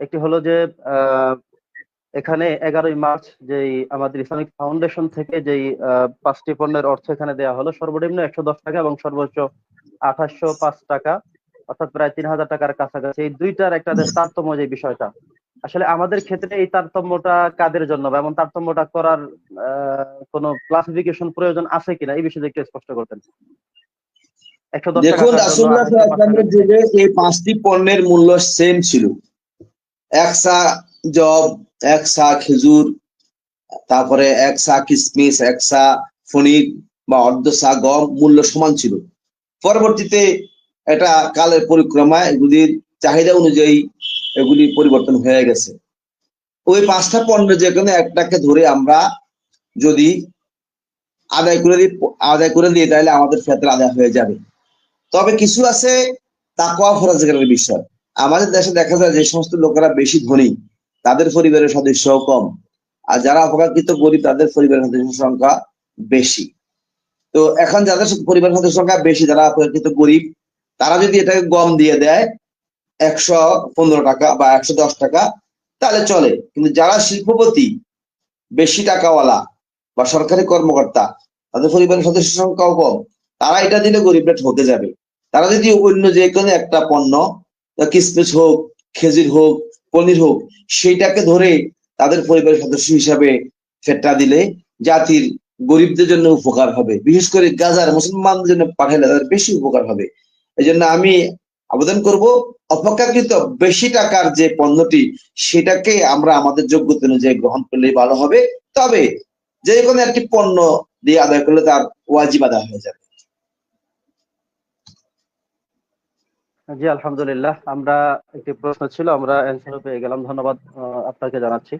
একটি হলো যে এখানে এগারোই মার্চ যেই আমাদের ইসলামিক ফাউন্ডেশন থেকে যেই আহ, পাঁচটি পণ্যের অর্থ এখানে দেওয়া হলো সর্বনিম্ন একশো দশ টাকা এবং সর্বোচ্চ আঠাশশো পাঁচ টাকা অর্থাৎ প্রায় তিন হাজার টাকার কাছাকাছি। এই দুইটার একটা তারতম্য যে বিষয়টা আসলে আমাদের ক্ষেত্রে এই তারতম্যটা কাদের জন্য বা এমন তারতম্যটা করার কোনো ক্লাসিফিকেশন প্রয়োজন আছে কিনা? এই বিষয়ে একটু স্পষ্ট করতেন একশো দশ টাকা দেখুন রাসুল্লাহ 805 টাকার জন্য? যুগে এই পাঁচটি পণ্যের মূল্য সেম ছিল। এক সা জব, এক সা খেজুর, তারপরে এক সা কিসমিস, এক সা ফনির বা অর্ধ সা গম মূল্য সমান ছিল। পরবর্তীতে এটা কালের পরিক্রমায় এগুলির চাহিদা অনুযায়ী এগুলি পরিবর্তন হয়ে গেছে। ওই পাঁচটা পণ্য যে কোনো একটাকে ধরে আমরা যদি আদায় করে দিই, আদায় করে দিই তাহলে আমাদের ফেতরা আদায় হয়ে যাবে। তবে কিছু আছে তাকওয়া ফরাজগারের বিষয়। আমাদের দেশে দেখা যায় যে সমস্ত লোকেরা বেশি ধনী, তাদের পরিবারের সদস্য কম। আর যারা অপরাকৃত গরিব, তাদের পরিবারের সদস্য সংখ্যা বেশি। তো এখন যাদের পরিবারের সদস্য সংখ্যা বেশি, যারা অপরাকৃত গরিব, তারা যদি এটাকে গম দিয়ে দেয় একশো পনেরো টাকা বা একশো দশ টাকা, তাহলে চলে। কিন্তু যারা শিল্পপতি, বেশি টাকাওয়ালা বা সরকারি কর্মকর্তা, তাদের পরিবারের সদস্য সংখ্যাও কম। তারা এটা দিলে গরিবরা ঠকে যাবে। তারা যদি অন্য যে কোনো একটা পণ্য কিসমিস হোক, খেজুর হোক, পনির হোক, সেইটাকে ধরে তাদের পরিবারের সদস্য হিসাবে ফেটটা দিলে জাতির গরিবদের জন্য উপকার হবে। বিশেষ করে গাজার মুসলমানদের জন্য পাঠাইলে তাদের বেশি উপকার হবে। এই জন্য আমি আবেদন করব, অপেক্ষাকৃত বেশি টাকার যে পণ্যটি, সেটাকে আমরা আমাদের যোগ্যতা অনুযায়ী গ্রহণ করলেই ভালো হবে। তবে যে কোনো একটি পণ্য দিয়ে আদায় করলে তার ওয়াজিব আদায় হয়ে যাবে। জি আলহামদুলিল্লাহ। আমরা একটি প্রশ্ন ছিল আমরা অ্যান্সারও পেয়ে গেলাম। ধন্যবাদ আপনাকে জানাচ্ছি।